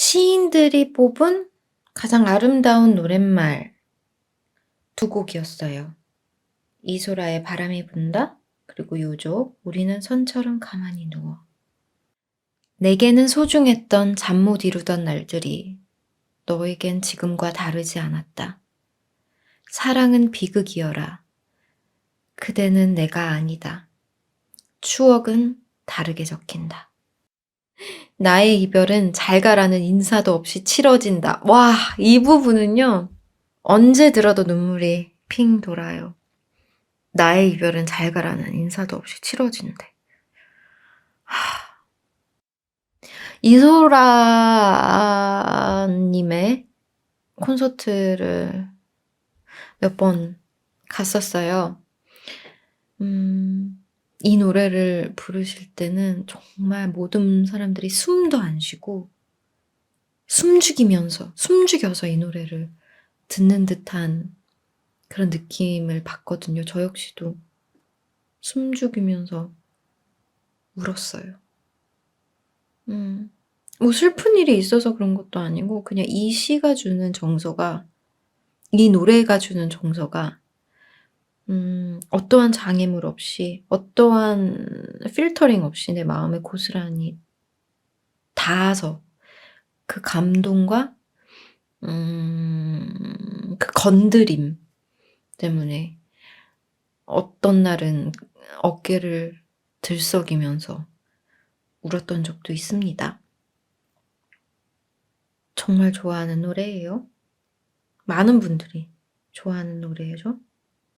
시인들이 뽑은 가장 아름다운 노랫말 두 곡이었어요. 이소라의 바람이 분다 그리고 요족 우리는 선처럼 가만히 누워 내게는 소중했던 잠 못 이루던 날들이 너에겐 지금과 다르지 않았다. 사랑은 비극이여라. 그대는 내가 아니다. 추억은 다르게 적힌다. 나의 이별은 잘 가라는 인사도 없이 치러진다. 와, 이 부분은요, 언제 들어도 눈물이 핑 돌아요. 나의 이별은 잘 가라는 인사도 없이 치러진대. 하. 이소라님의 콘서트를 몇 번 갔었어요. 음, 이 노래를 부르실 때는 정말 모든 사람들이 숨도 안 쉬고 숨죽이면서, 숨죽여서 이 노래를 듣는 듯한 그런 느낌을 받거든요. 저 역시도 숨죽이면서 울었어요. 음, 뭐 슬픈 일이 있어서 그런 것도 아니고 그냥 이 시가 주는 정서가 이 노래가 주는 정서가 음, 어떠한 장애물 없이 어떠한 필터링 없이 내 마음에 고스란히 닿아서 그 감동과 음, 그 건드림 때문에 어떤 날은 어깨를 들썩이면서 울었던 적도 있습니다. 정말 좋아하는 노래예요. 많은 분들이 좋아하는 노래죠.